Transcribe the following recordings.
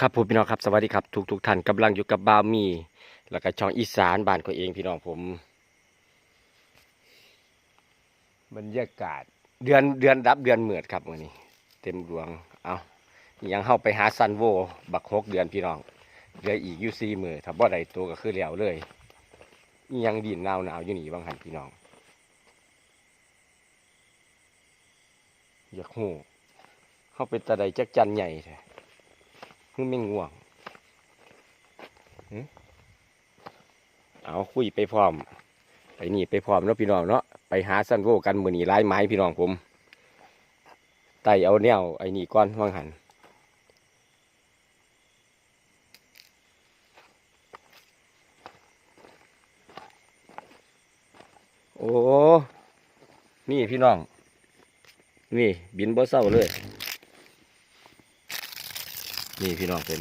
ครับผมพี่น้องครับสวัสดีครับทุกทุกท่านกำลังอยู่กับบาวมี แล้วก็ช่องอีสานบ้านของเองพี่น้องผม บรรยากาศ เดือนเดือนดับเดือนเหมือดครับวันนี้ เต็มดวงเอายังเข้าไปหาซันโว บักหกเดือนพี่น้องเหลืออีกยูซีมือถ้าบ่ได้ตัวก็คือแล้วเลย ยังดินหนาวหนาวอยู่นี่บางหันพี่น้องอยากหูเข้าไปตะไดจักจันใหญ่แท้ คือไม่ง่วงเอาคุยไปพร้อม ไปนี่ไปพร้อมเนาะพี่น้องเนาะไปหาสั้นโวกันมือนี่ไล่ไม้พี่น้องผมไต่เอาแนวไอ้นี่ก้อนว่างหันโอ้ นี่พี่น้อง นี่บินบ่เศร้าเลย นี่พี่น้องผม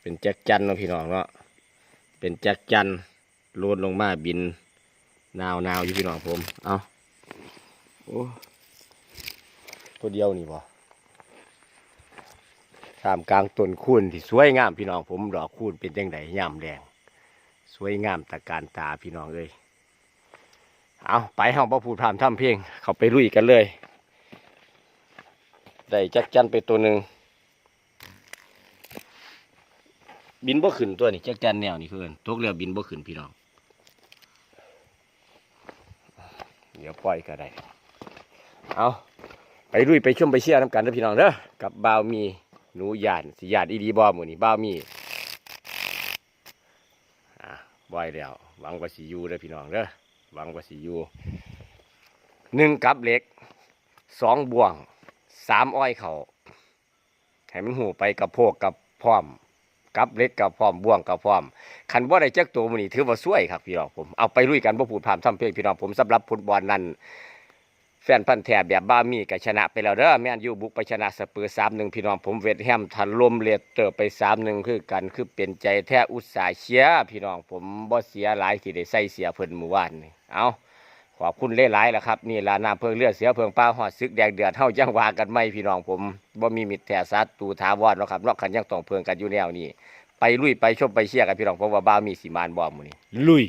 เป็นแจ็คจันเนาะพี่น้องเนาะเป็นแจ็คจันโลดลงมาบินนาวนาๆอยู่พี่น้องผม เอาโอ้ตัวเดียวนี่บ่ท่ามกลางต้นคูนที่สวยงามพี่น้องผมดอกคูนเป็นจังไดย่ามแดง สวยงามตะการตาพี่น้องเลย เอาไปห้องประพูดพรามทำเพลงเขาไปลุยกันเลย ได้จักจันไปตัวหนึ่งบินบ่ขึ้นตัวนี่จักจันแนวนี่เพื่อนตกเรือบินบ่ขึ้นพี่น้อง เดี๋ยวปล่อยก็ได้ เอาไปลุยไปชมไปเชียร์น้ำกันเด้อพี่น้องเด้อกับบ่าวมีหนูหยาดสิหยาดอีดีบอหมูนี่บ่าวมีอะบ่อยแล้วหวังว่าสิอยู่เด้อพี่น้องเด้อ หวังว่าสิอยู่หนึ่งกับเหล็กสองบ่วงสามอ้อยเขาให้มันหูไปกับพวกกับพร้อมกับเล็กกับพร้อมบ่วงกับพร้อมคันบ่าได้จักตัวมันนี่ถือว่าสวยครับพี่น้องผมเอาไปลุยกันบ่พูดผ่านทำเพลงพี่น้องผมสำหรับฟุตบอลนั้นแฟนพันธ์แท้แบบบ้ามีก็ชนะไปแล้วเด้อแม่นยูบุกไปชนะสเปอร์สามหนึ่งพี่น้องผมเวทแฮมทันลมเลดเตอร์ไปสามหนึ่งคือกันคือเป็นใจแท้อุตสาห์เชียพี่น้องผมบ่เสียหลายที่ได้ใส่เสียเพิ่นเมื่อวานนี่ เอาขอบคุณหลายๆแล้วครับนี่ลาน้ำเพิงเลือดเสียเพิงป้าหอดซึกแดงเดือดเฮาจังว่ากันไม่พี่น้องผมบ่มีมิตรแท้สัตว์ตูถาวรเนาะครับนอกคันยังต้องเพิงกันอยู่แนวนี้ไปลุยไปชมไปเชียร์กันพี่น้องผมว่าบ้ามีสิมานบ่มื้อนี้ลุย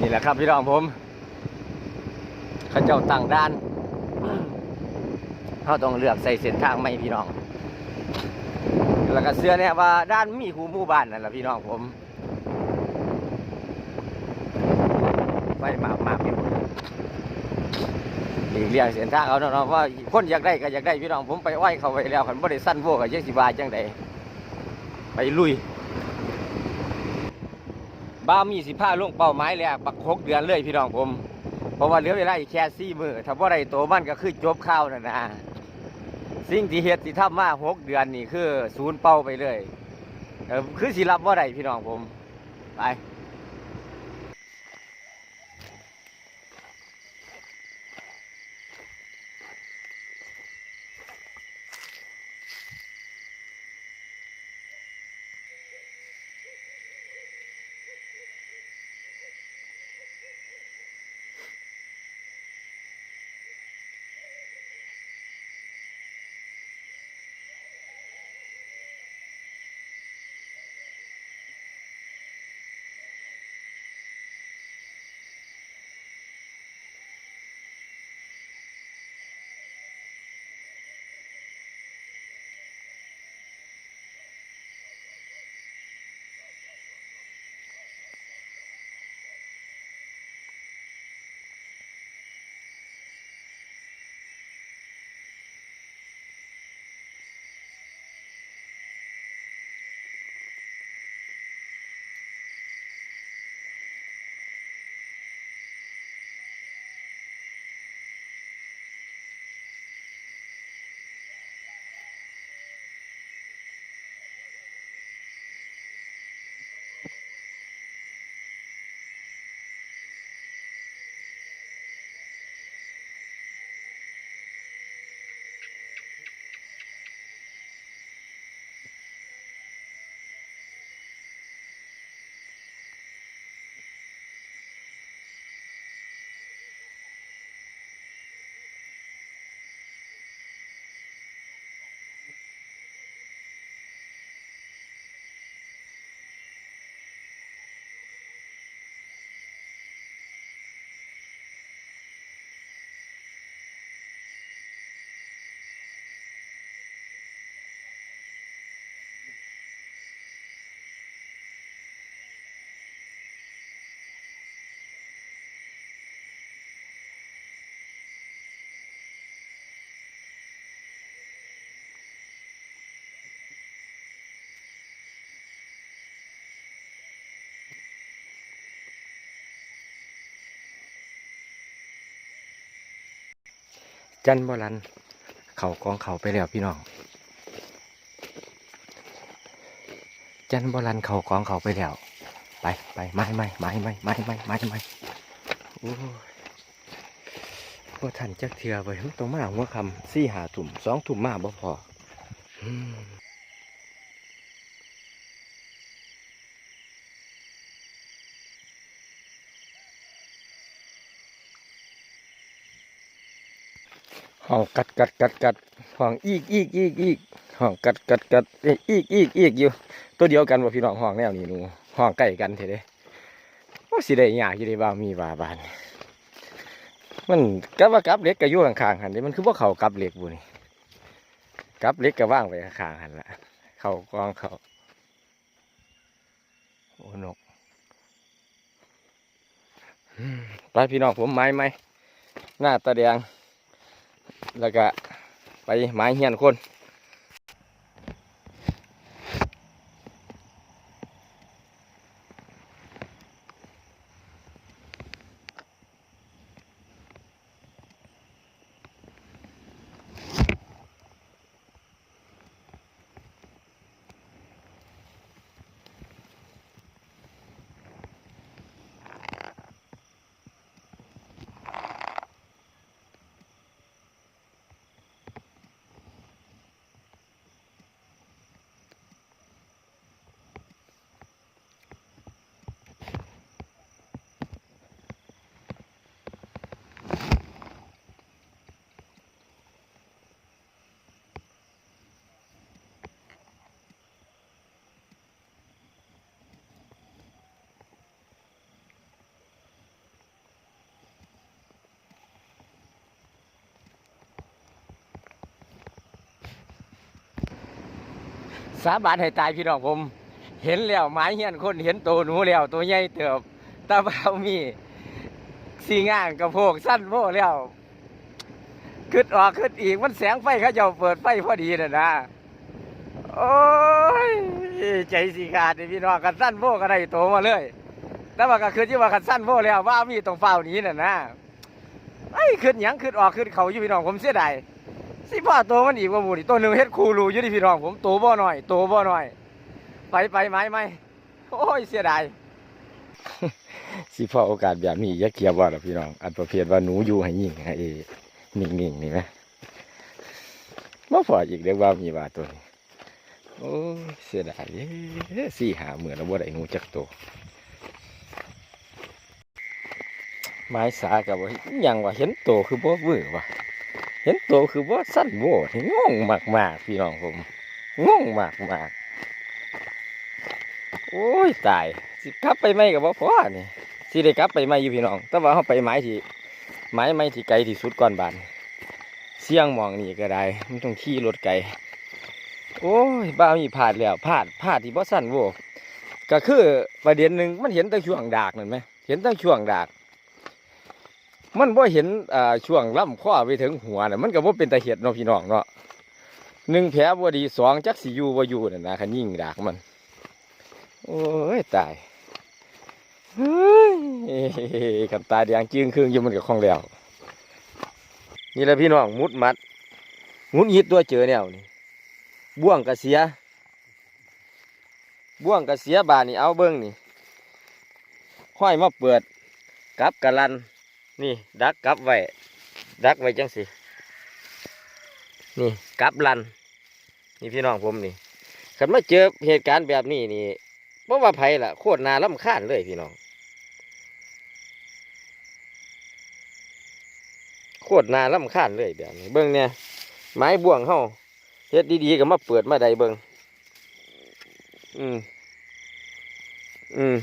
นี่แหละครับพี่น้องผมเขาเจ้าตั้งด้านเขาต้องเลือกใส่เส้นทางไม่พี่น้อง แล้วก็เสื้อเนี่ยว่าด้านมีคูหมู่บ้านนั่นแหละพี่น้องผมไปมามากพี่น้องหลีกเลี่ยงเส้นทางเอาเนาะเนาะว่าคนอยากได้ก็อยากได้พี่น้องผมไปไหว้เขาไว้แล้วขันบ่ได้สั้นโวกับเยสิบาจังใดไปลุยบ้ามีสิผ้าลงเป้าหมายแล้วบักหกเดือนเลยพี่น้องผม เพราะว่าเหลือเวลาอีกแค่สี่มือถ้าว่าไรโตมันก็คือจบข้าวนั่นนะ สิ่งที่เฮ็ดที่ทำมาหกเดือนนี่คือศูนย์เป้าไปเลยเออคือสิรับว่าไรพี่น้องผม ไป จันบรัน เขากองเขาไปแล้วพี่น้อง จันบรันเขากองเขาไปแล้ว ไปไปไม้ไม้ไม้ไม้ไม้ไม้ไม้ไม้โอ้ยพอทันจักเทือไปมันต้องมาหัวคำสี่หาถุ่มสองถุ่มมาบ่พอ ห้องกัดกัดกัดกัดห้องอีกอีกอีกอีกห้องกัดกัดกัดอีกอีกอีกอยู่ ตัวเดียวกันบ่พี่น้องห้องแนวนี้นูห้องใกล้กันเถอะเด้โอ้สิได้ยากอยู่เด้บ่ามีบาบานมันกับว่ากับเล็กก็อยู่งข้างๆหันเด้มันคือว่าเขากับเล็กบุนี่กับเล็กก็ว่างไว้ข้างๆหันละเขากองเขาโอ้นกไปพี่น้องผมไม้ไหมหน้าตาแดง แล้วก็ไปไม้เฮียนคน สาบานให้ตายพี่น้องผม เห็นแล้วไม้เฮียนคนเห็นตัวหนูแล้วตัวใหญ่เติบตาเบามีสีง่างกระโพกสั้นโพแล้วขึ้นออกขึ้นอีกมันแสงไฟเขาจะเปิดไฟพอดีน่ะนะโอ้ยใจสีขารีพี่น้องกันสั้นโพก็ได้โตมาเลยแต่ว่าก็คือที่ว่ากันสั้นโพแล้วว่ามีตรงเฝ้านี้น่ะนะไอ้ขึ้นยังขึ้นออกขึ้นเขาอยู่พี่น้องผมเสียดาย สิพ่อโตมันอีกว่าหมูนี่ตัวหนึ่งเฮ็ดคูรูอยู่ที่พี่น้องผมโตบ่หน่อยโตบ่หน่อย ไปไปไหมไหมโอ้ยเสียดายสิพ่อโอกาสแบบนี้ย่าเกียบว่าหรอพี่น้อง อันประเภทว่าหนูอยู่ให้ยิ่งให้นิ่งๆนี่ไหมมาพออีกเรียกว่ามีว่าตัวนี้โอ้ยเสียดายสี่หาเหมือนแล้วว่าได้งูจักโตวไม้สากับว่ายังว่าเห็นโตคือบ่เบื่อว่ะ เห็นตัวคือว่าสั้นโว้ที่งงมากมากพี่น้องผมงงมากมากโอ้ยตายสิกลับไปไหมกับว่าพ่อนี่สิได้กลับไปไหมอยู่พี่น้อง แต่ว่าเขาไปไม้ที่ไม้ไม้ที่ไกลที่สุดก่อนบานเสี่ยงมองนี่ก็ได้มันต้องขี่รถไกลโอ้ยบ้ามีพลาดแล้วพลาดพลาดที่บ่สั้นโว้ก็คือประเด็นหนึ่งมันเห็นแต่ช่วงดากนั่นไหมเห็นแต่ช่วงดาก มันบ่เห็นอ่าช่วงลำข้อไปถึงหัวน่ะมันก็บ่เป็นตาเห็ดเนาะพี่น้องเนาะหนึ่งแผลบ่ดีสองจักสิอยู่บ่อยู่นั่นนะคันยิ่งดากมัน โอ้ยตายเฮ้ยกับตาแดงจึงครึ่งอยู่มันกับของแล้ว นี่แหละพี่น้องมุดมัดงุดหงิดตัวเจอแนวนี่บ่วงกระเสียบ่วงกระเสียบานนี่เอาเบิ้งนี่ห้อยมาเปิดกับกะลัน นี่ดักกลับไว้ดักไว้จังสินี่กลับลัน นี่พี่น้องผมนี่ขันมาเจอเหตุการณ์แบบนี้นี่เพราะว่าไผ่ล่ะโคตรนาลำคาญเลยพี่น้องโคตรนาลำคาญเลยแบบนี้ เบิ้งเนี่ยไม้บ่วงเฮาเฮ็ดดีๆก็มาเปิดมาใดเบิ้งอืมอืม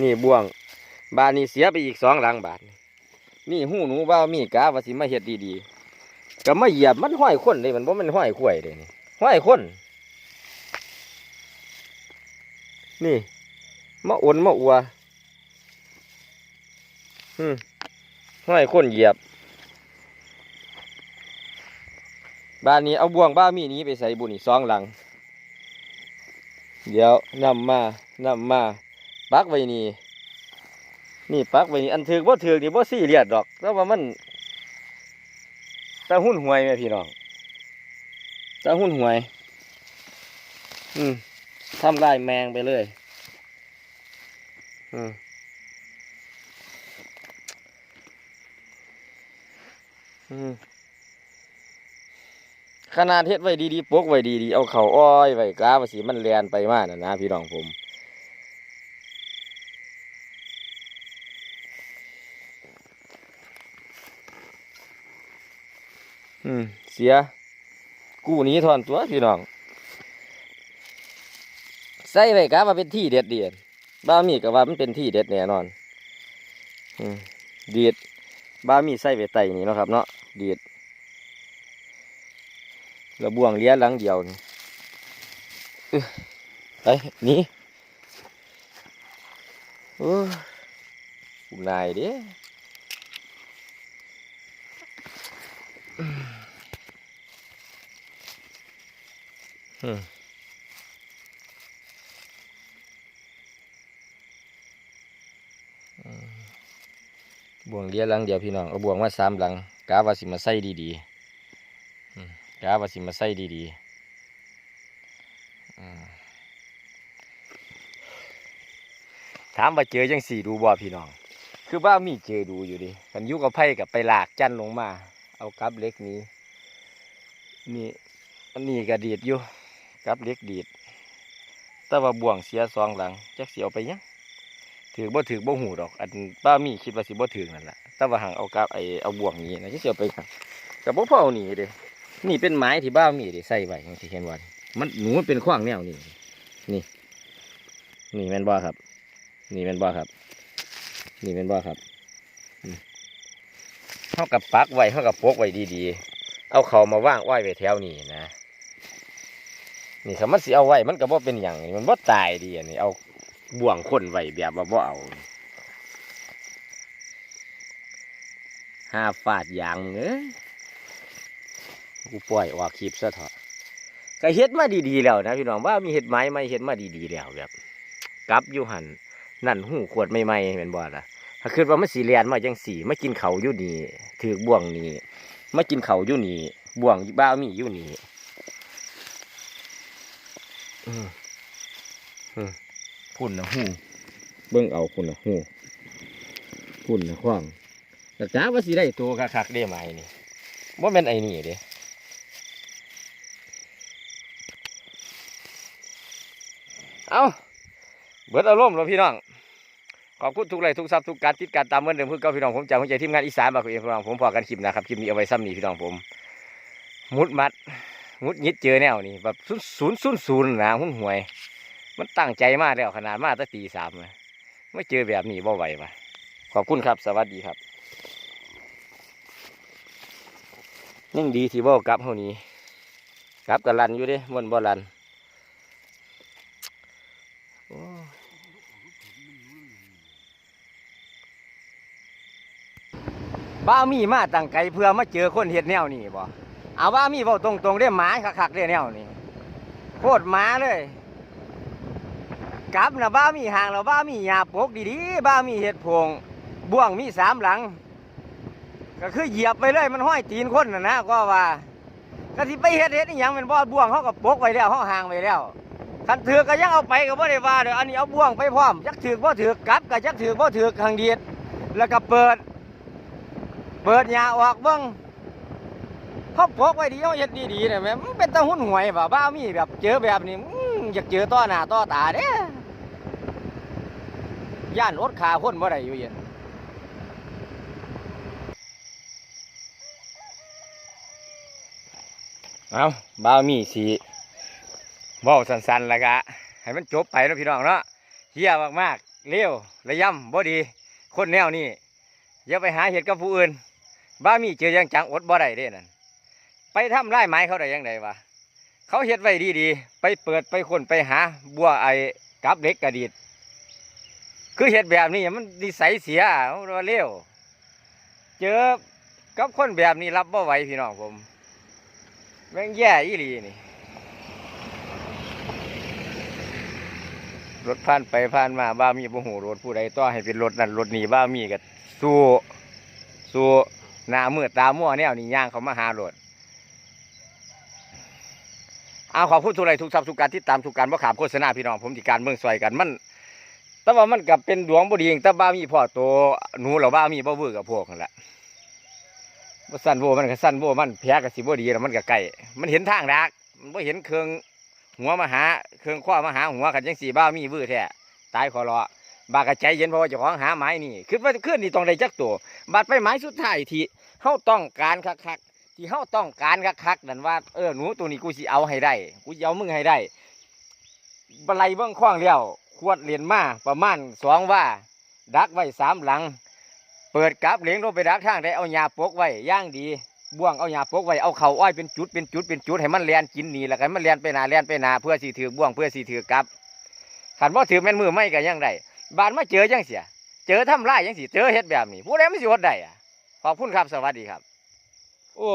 นี่บ่วง บานนี้เสียไปอีกสองหลังบาทนี่ นี่หูหนูว่ามีกาว่าสิมาเฮ็ดดีๆก็มาเหยียบมันห้อยคนเลยมันบ่แมันห้อยข่วยเลยนี่ห้อยคนนี่มาอ่นมาอัวอืมห้อยคนเหยียบบ้านนี้เอาบ่วงบ้ามีนี้ไปใส่บุญอีกสองหลัง เดี๋ยวนำมานำมาปักไว้นี่ นี่ปักไว้นี่อันถือบ่ถือนี่บ่สี่เลียดดอก แล้วว่ามันตาหุ้นหวยไหมพี่น้องตาหุ้นหวย อืมทำลายแมงไปเลย อืมอืมขนาดเฮ็ดไว้ดีๆปกไว้ดีๆเอาเข่าอ้อยไว้กาว่าสิมันแลนไปมากนะนะพี่น้องผม อืม เสีย กู้นี้ทอนตัวพี่น้อง ใส่ไว้กะว่าเป็นที่เด็ดเดียนบ้ามีก็ว่ามันเป็นที่เด็ดแน่นอน อืมดีดบ้ามีใส่ไว้ไตนี่เนาะครับ เนาะดีดระบ่วงเลี้ยหลังเดียวนี่ไปหนี่โอ้ยคุณนายเด้อืม บ่วงเลี้ยหลังเดียวพี่น้องเอาบ่วงมาสามหลังกาวาสิมาใส่ดีๆกาวาสิมาใส่ดีๆถามว่าเจอจังสี่ดูบ่พี่น้อง คือบ้ามีเจอดูอยู่ดิกันยุกับไผ่กับไปหลากจันลงมา เอากับเล็กนี้นี่อันนี้ก็ดีดอยู่ กับเล็กดีด แต่ว่าบ่วงเสียสองหลังจักเสียวไปยังถือบ่ถือบ่หูดอก อันป้ามีคิดว่าสิบ่ถือนั่นแหละแต่ว่าหางเอากับไอเอาบ่วงนี้นะที่เสียไปครับกับบ่พอเอานี่เด้นี่เป็นไม้ที่บ้ามีเด้ใส่ไว้องที่เห็นว่านี่มันหนูมันเป็นขว้างแนวนี่นี่ นี่แม่นบ่ครับ นี่แม่นบ่ครับ นี่แม่นบ่ครับอืมเฮากับปักไว้เฮากับปกไว้ดีๆ เอาเขามาว่างไว้ไว้แถวนี้นะ นี่ครับมันสิเอาไว้มันก็บ่เป็นหยังนี่มันบ่ตายดีอันนี้เอาบ่วงคนไว้แบบว่าบ่เอาห้าฟาดยางเอ้ยกูปล่อยออกคลิปซะเถอะก็เฮ็ดมาดีๆแล้วนะพี่น้องว่ามีเฮ็ดไม้ไม่เฮ็ดมาดีๆแล้วแบบกลับอยู่หันนั่นหูขวดใหม่เป็นบ่ล่ะถ้าคิดว่ามันสีเลียนมาจังสีมากินเขาอยู่นี่ถือบ่วงนี่มากินเขาอยู่นี่บ่วงบ้ามีอยู่นี่ พุ่นนะหูเบิ่งเอาพุ่นนะหูพุ่นนะขว้างแต่จ้าว่าสิได้ตัวคักๆได้ไหมนี่ว่าเป็นไอ้นี่เด้เอาเบิดอารมณ์แล้วพี่น้อง ขอบคุณทุกไลค์ทุกซับทุกการติดการตามเหมือนเดิมเพื่อเก้าพี่น้องผมจากหัวใจทีมงานอีสานบางคนพี่น้องผมพอกันคลิปนะครับคลิปนี้เอาไว้ซ้ำนี่พี่น้องผม มุดมัด มุดยิดเจอแนวนี่แบบศูนย์ศูนย์ศูนย์นะหุ้นหวย มันตั้งใจมากแล้วขนาดมาตั้งตีสามเลยไม่เจอแบบนี้บ่ไหวปะขอบคุณครับ สวัสดีครับยังดีที่บ่กลับเท่านี้กลับกับลันอยู่ด้มันบ่ลันบ้ามีมาตั้งไกลเพื่อมาเจอคนเห็ดแนวนี่บ่ เอาบ้ามีเว้าตรงๆได้หมาคักๆได้แนวนี่โคตรหมาเลยกลับนะบ้ามีห่างแล้วบ้ามีหยาปกดีๆบ้ามีเห็ดโพงบ่วงมีสามหลัง ก็คือเหยียบไปเลยมันห้อยตีนคนนะนะก็ว่าก็ที่ไปเฮ็ดเฮ็ดอหยังเป็นบ่บ่วงเขาก็ปกไว้แล้วเขาห่างไว้แล้วคันถือก็ยังเอาไปก็บ่ได้ว่าเด้ออันนี้เอาบ่วงไปพร้อมจักถือกบ่ถือกกลับก็จักถือกบ่ถือกทางเดียดแล้วก็เปิด เปิดหญ้าออกเบิ่ง เขาปกไว้ดีเขาเฮ็ดดีๆนะแม่มันเป็นตาหุ่นหวยบ่บ้ามีแบบเจอแบบนี้อยากเจอต่อหน้าต่อตาเด้ย่านอดขาคนบ่ได้อยู่เย็นเอาบ่ามีสีว้าสั้นๆแล้วกะให้มันจบไปแล้วพี่น้องเนาะเฮียมากๆเร็วระยำบ่ดี คนแนวนี้อย่าไปหาเห็ดกับผู้อื่นบ้ามีเจอยังจังอดบ่ได้เด้นั่น ไปทำไร่ไม้เขาได้ยังไงวะเขาเห็ดไว้ดีๆ ไปเปิดไปคนไปหา บัวไอ้กับเล็กกระดีดคือเห็ดแบบนี้มันนิสัยเสียมันว่าเร็วเจอกับคนแบบนี้รับบ่ไหวพี่น้องผม แม่งแย่อีหลีนี่ รถผ่านไปผ่านมาบ้ามีบ่หูรถผู้ใดต่อให้เป็นรถนั่นรถนี้บ้ามีก็สู้สู้หน้ามืดตามั่วแนวนี่ย่างเขามาหาโลด เอาขอพูดทุกไรทุกทรัพย์ทุกการที่ตามทุกการว่าขามโฆษณาพี่น้องผมที่การเมืองซอยกันมัน แต่ว่ามันกับเป็นดวงบดีเองแต่บ้ามีพ่อโตหนูหราบ้ามีบ่เวอร์กับพวกนั่นแหละบ่สั้นโวมันก็สั้นโวมันแพ้กับสิบ่ดีแล้วมันก็ไก่มันเห็นทางดักมันบ่เห็นเครื่องหัวมาหาเครื่องข้อมาหาหัวกันจังสี่บ้ามีวื้อแท้ตายขอรอบากกะใจเย็นเพราะว่าจ้าของหาไม้นี่คือว่าขึ้นนี่ต้องได้จักตัวบาดไปไม้สุดท้ายที่เฮาต้องการคักๆ ที่เฮาต้องการคักๆนั่นว่าเออหนูตัวนี้กูสิเอาให้ได้กูสิเอามึงให้ได้บไลเบิ่งคว้างแล้วขวดเหรียญมาประมาณสองว่า ดักไว้สามหลัง เปิดกับเหลียงลงไปดักทางได้เอาหญ้าปกไว้ย่างดีบ่วงเอาหญ้าปกไว้เอาเข่าอ้อยเป็นจุดเป็นจุดเป็นจุดให้มันเลียนกินหนีแล้วกันมันเลียนไปหนาเลียนไปหนาเพื่อสีถือบ่วงเพื่อสีถือกับขันว่าถือแม่นมือไม่กันยังได้บานมาเจอยังเสีย เจอทำไรยยังสิเจอเฮ็ดแบบนี้ผู้ใดไม่สิอดได้อะขอบคุณครับสวัสดีครับ โอ้